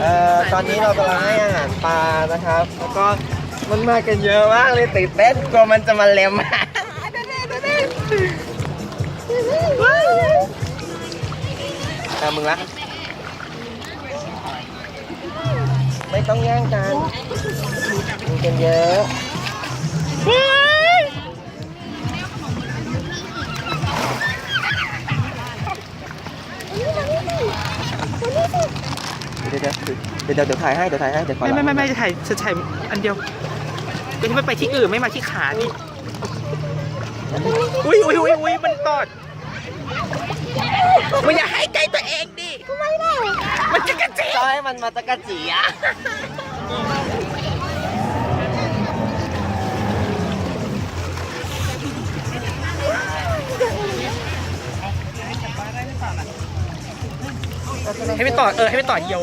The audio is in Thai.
เอ่อตอนนี้เรากำลังให้อาหารปลานะครับ แล้วก็มันมากันเยอะมากเลยตื่นเต้นกลัวมันจะมาเล็มตามมึงละไม่ต้องแย่งกันมีกันเยอะ เดี๋ยวเดี๋ยวเดี๋ยวเดี๋ยวเดี๋ยวถ่ายให้เดี๋ยวถ่ายให้เดี๋ยวขอไม่ไม่ไม่ไม่ล้างจะถ่ายจะถ่ายอันเดียวเดี๋ยวที่ไม่ไปที่อื่นไม่มาที่ขานี่อุ้ยอุ้ยอุ้ยอุ้ยมันตอดมันอย่าให้ใกล้ตัวเองดิทำไมล่ะมันจะกระเจิงก็ให้มันมาตะกะจีอะ ให้ไปต่อเออให้ไปต่อเยียว